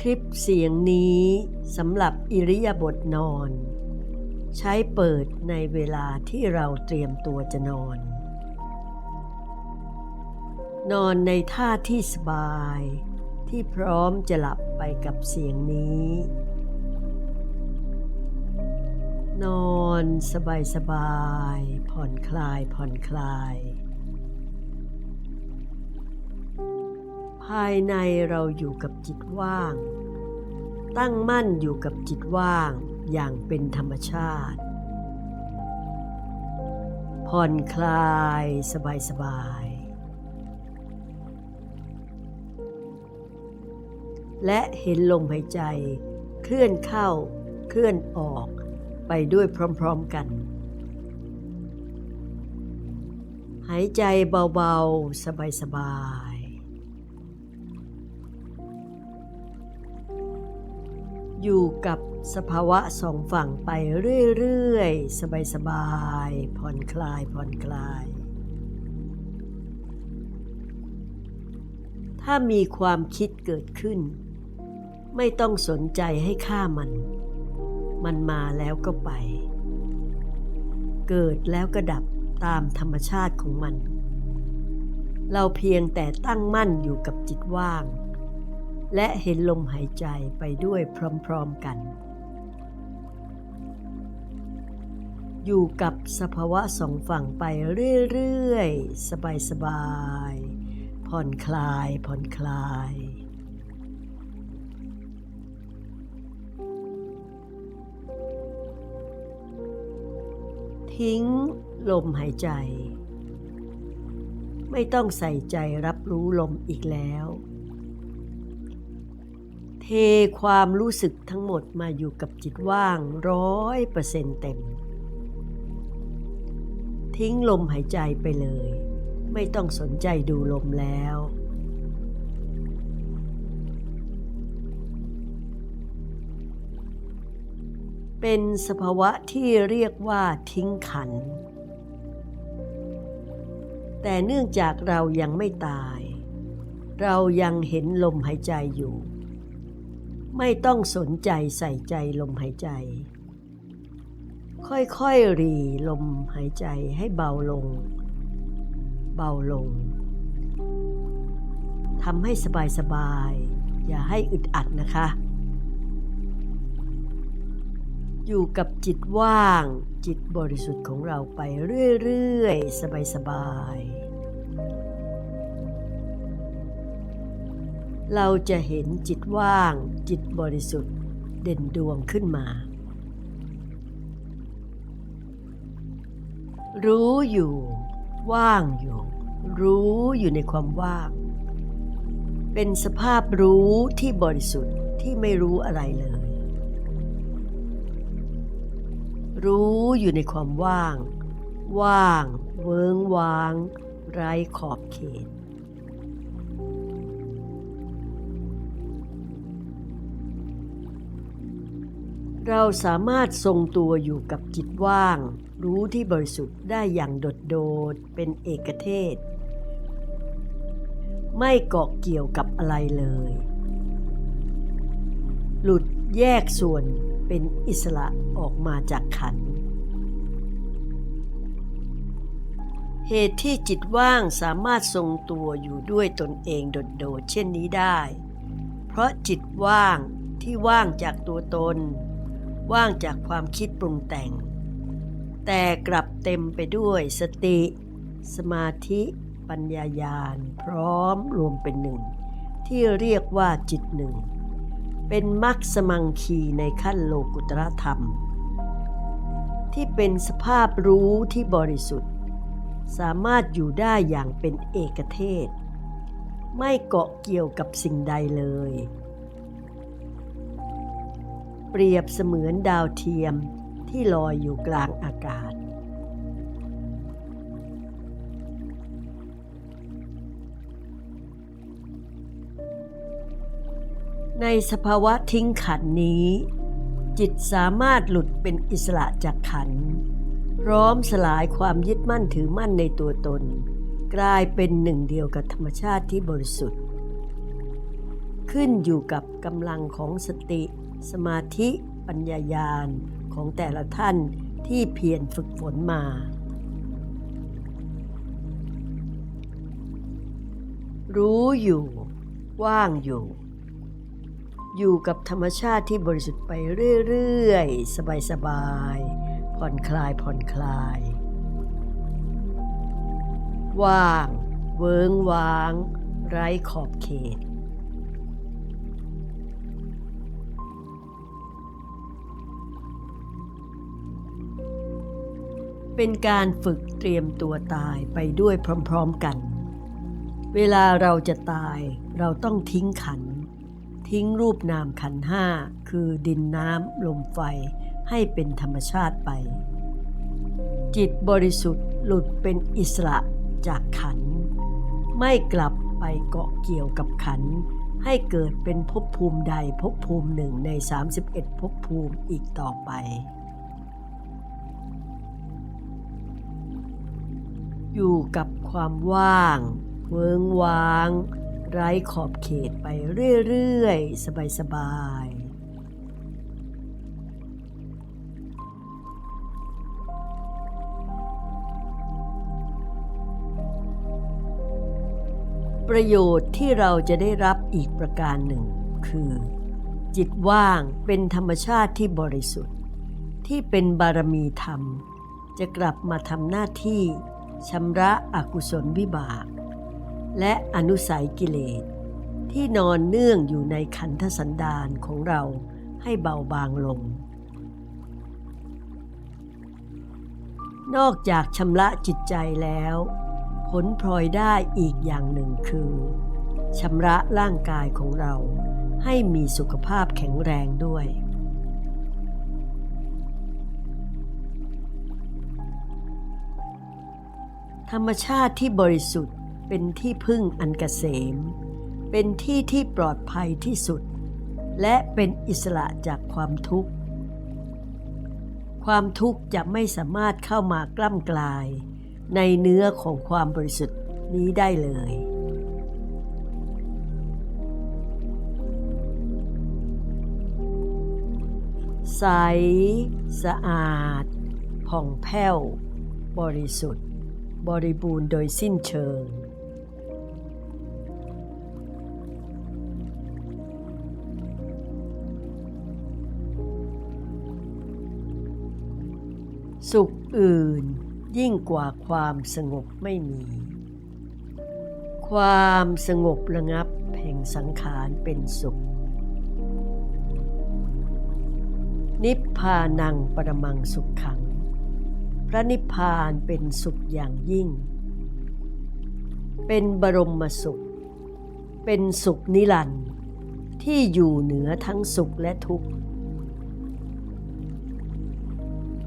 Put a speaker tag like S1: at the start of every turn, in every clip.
S1: คลิปเสียงนี้สำหรับอิริยาบถนอน ใช้เปิดในเวลาที่เราเตรียมตัวจะนอน นอนในท่าที่สบาย ที่พร้อมจะหลับไปกับเสียงนี้ นอนสบายสบายๆผ่อนคลายผ่อนคลายายในเราอยู่กับจิตว่าง ตั้งมั่นอยู่กับจิตว่างอย่างเป็นธรรมชาติ ผ่อนคลายสบายสบายๆและเห็นลมหายใจเคลื่อนเข้าเคลื่อนออกไปด้วยพร้อมๆกัน หายใจเบาๆ สบายๆ อยู่กับสภาวะสองฝั่งไปเรื่อยๆ สบายๆ ผ่อนคลายผ่อนคลาย ถ้ามีความคิดเกิดขึ้น ไม่ต้องสนใจให้ฆ่ามัน มันมาแล้วก็ไป เกิดแล้วก็ดับตามธรรมชาติของมัน เราเพียงแต่ตั้งมั่นอยู่กับจิตว่าง และเห็นลมหายใจไปด้วยพร้อมๆกัน อยู่กับสภาวะสองฝั่งไปเรื่อยๆ สบายๆ ผ่อนคลาย ผ่อนคลายทิ้งลมหายใจ ไม่ต้องใส่ใจรับรู้ลมอีกแล้ว ความรู้สึกทั้งหมดมาอยู่กับจิตว่างร้อยเปอร์เซ็นต์เต็ม ทิ้งลมหายใจไปเลย ไม่ต้องสนใจดูลมแล้วเป็นสภาวะที่เรียกว่าทิ้งขัน แต่เนื่องจากเรายังไม่ตาย เรายังเห็นลมหายใจอยู่ ไม่ต้องสนใจใส่ใจลมหายใจ ค่อยๆรีลมหายใจให้เบาลง เบาลงทำให้สบายๆ อย่าให้อึดอัดนะคะ อยู่กับจิตว่างจิตบริสุทธิ์ของเราไปเรื่อยๆ สบายๆ เราจะเห็นจิตว่าง จิตบริสุทธิ์ เด่นดวงขึ้นมา รู้อยู่ ว่างอยู่ รู้อยู่ในความว่าง เป็นสภาพรู้ที่บริสุทธิ์ที่ไม่รู้อะไรเลย รู้อยู่ในความว่าง ว่าง เวิงวาง ไร้ขอบเขต เราสามารถทรงตัวอยู่กับจิตว่าง รู้ที่บริสุทธิ์ได้อย่างโดดโดดเป็นเอกเทศ ไม่เกาะเกี่ยวกับอะไรเลย หลุดแยกส่วนเป็นอิสระออกมาจากขัน เหตุที่จิตว่างสามารถทรงตัวอยู่ด้วยตนเองโดดๆเช่นนี้ได้ เพราะจิตว่างที่ว่างจากตัวตน ว่างจากความคิดปรุงแต่ง แต่กลับเต็มไปด้วยสติ สมาธิปัญญายาณพร้อมรวมเป็นหนึ่ง ที่เรียกว่าจิตหนึ่ง เป็นมรรคสมังคีในขั้นโลกุตรธรรม ที่เป็นสภาพรู้ที่บริสุทธิ์ สามารถอยู่ได้อย่างเป็นเอกเทศ ไม่เกาะเกี่ยวกับสิ่งใดเลย เปรียบเสมือนดาวเทียมที่ลอยอยู่กลางอากาศ ในสภาวะทิ้งขันนี้ จิตสามารถหลุดเป็นอิสระจากขัน พร้อมสลายความยึดมั่นถือมั่นในตัวตน กลายเป็นหนึ่งเดียวกับธรรมชาติที่บริสุทธิ์ ขึ้นอยู่กับกำลังของสติ สมาธิปัญญายาณของแต่ละท่านที่เพียรฝึกฝนมา รู้อยู่ ว่างอยู่ อยู่กับธรรมชาติที่บริสุทธิ์ไปเรื่อยๆ สบายๆ ผ่อนคลายผ่อนคลาย ว่าง เวิงว้าง ไร้ขอบเขต เป็นการฝึกเตรียมตัวตายไปด้วยพร้อมๆกัน เวลาเราจะตายเราต้องทิ้งขัน ทิ้งรูปนามขันห้าคือดินน้ำลมไฟให้เป็นธรรมชาติไป จิตบริสุทธิ์หลุดเป็นอิสระจากขัน ไม่กลับไปเกาะเกี่ยวกับขัน ให้เกิดเป็นภพภูมิใดภพภูมิหนึ่งใน 31ภพภูมิอีกต่อไป อยู่กับความว่างเวิงวาง ไร้ขอบเขตไปเรื่อยๆ สบายๆประโยชน์ที่เราจะได้รับอีกประการหนึ่ง คือ จิตว่างเป็นธรรมชาติที่บริสุทธิ์ ที่เป็นบารมีธรรม จะกลับมาทำหน้าที่ ชำระอกุศลวิบาก และอนุสัยกิเลส ที่นอนเนื่องอยู่ในขันธสันดานของเราให้เบาบางลง นอกจากชำระจิตใจแล้ว ผลพลอยได้อีกอย่างหนึ่งคือชำระร่างกายของเราให้มีสุขภาพแข็งแรงด้วย ธรรมชาติที่บริสุทธิ์เป็นที่พึ่งอันเกษม เป็นที่ที่ปลอดภัยที่สุด และเป็นอิสระจากความทุกข์ ความทุกข์จะไม่สามารถเข้ามากล้ำกลาย ในเนื้อของความบริสุทธิ์นี้ได้เลยใส สะอาด ผ่องแผ้ว บริสุทธิ์ บริบูรณ์โดยสิ้นเชิง สุขอื่นยิ่งกว่าความสงบไม่มี ความสงบระงับแห่งสังขารเป็นสุข นิพพานังปรมังสุขขัง พระนิพพานเป็นสุขอย่างยิ่ง เป็นบรมสุข เป็นสุขนิรันดร์ที่อยู่เหนือทั้งสุขและทุกข์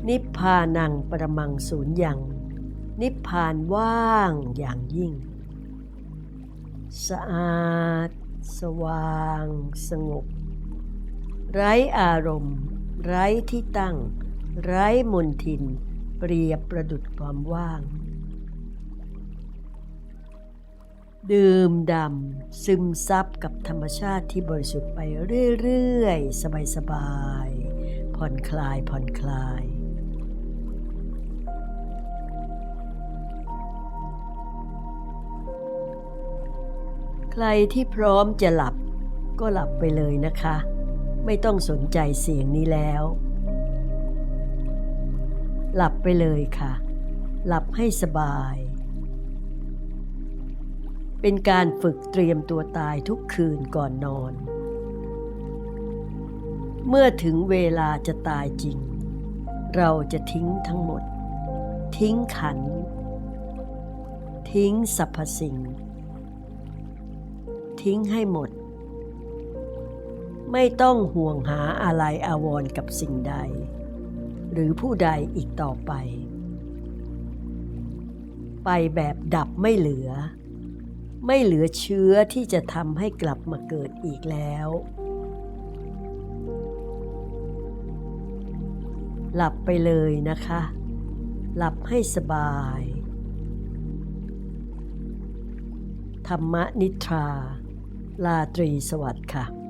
S1: นิพพานังประมังสูญยัง นิพพานว่างอย่างยิ่ง สะอาด สว่าง สงบ ไร้อารมณ์ ไร้ที่ตั้ง ไร้มนทิน เปรียบประดุดความว่าง ดื่มดำซึมซับกับธรรมชาติที่บริสุทธิ์ไปเรื่อยๆ สบายๆ ผ่อนคลายผ่อนคลายใครที่พร้อมจะหลับก็หลับไปเลยนะคะ ไม่ต้องสนใจเสียงนี้แล้ว หลับไปเลยค่ะ หลับให้สบาย เป็นการฝึกเตรียมตัวตายทุกคืนก่อนนอน เมื่อถึงเวลาจะตายจริง เราจะทิ้งทั้งหมด ทิ้งขัน ทิ้งสรรพสิ่ง ทิ้งให้หมด ไม่ต้องห่วงหาอะไรอาวรกับสิ่งใด หรือผู้ใดอีกต่อไป ไปแบบดับไม่เหลือ ไม่เหลือเชื้อที่จะทำให้กลับมาเกิดอีกแล้ว หลับไปเลยนะคะ หลับให้สบาย ธรรมนิทรา ลาตรีสวัสดิ์ค่ะ